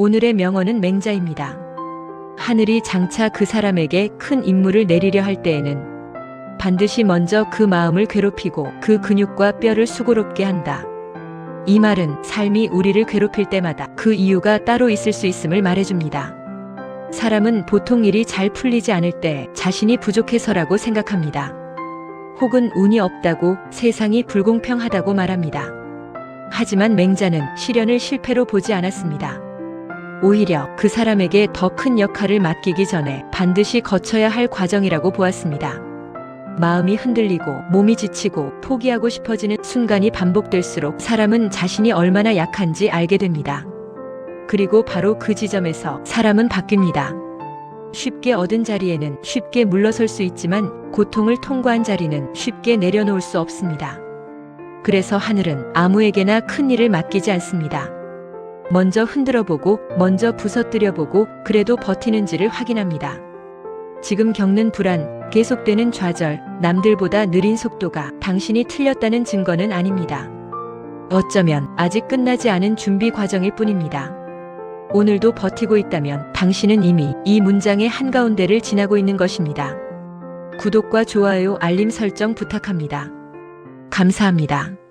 오늘의 명언은 맹자입니다. 하늘이 장차 그 사람에게 큰 임무를 내리려 할 때에는 반드시 먼저 그 마음을 괴롭히고 그 근육과 뼈를 수고롭게 한다. 이 말은 삶이 우리를 괴롭힐 때마다 그 이유가 따로 있을 수 있음을 말해줍니다. 사람은 보통 일이 잘 풀리지 않을 때 자신이 부족해서라고 생각합니다. 혹은 운이 없다고 세상이 불공평하다고 말합니다. 하지만 맹자는 시련을 실패로 보지 않았습니다. 오히려 그 사람에게 더 큰 역할을 맡기기 전에 반드시 거쳐야 할 과정이라고 보았습니다. 마음이 흔들리고 몸이 지치고 포기하고 싶어지는 순간이 반복될수록 사람은 자신이 얼마나 약한지 알게 됩니다. 그리고 바로 그 지점에서 사람은 바뀝니다. 쉽게 얻은 자리에는 쉽게 물러설 수 있지만 고통을 통과한 자리는 쉽게 내려놓을 수 없습니다. 그래서 하늘은 아무에게나 큰 일을 맡기지 않습니다. 먼저 흔들어 보고, 먼저 부서뜨려 보고, 그래도 버티는지를 확인합니다. 지금 겪는 불안, 계속되는 좌절, 남들보다 느린 속도가 당신이 틀렸다는 증거는 아닙니다. 어쩌면 아직 끝나지 않은 준비 과정일 뿐입니다. 오늘도 버티고 있다면 당신은 이미 이 문장의 한가운데를 지나고 있는 것입니다. 구독과 좋아요, 알림 설정 부탁합니다. 감사합니다.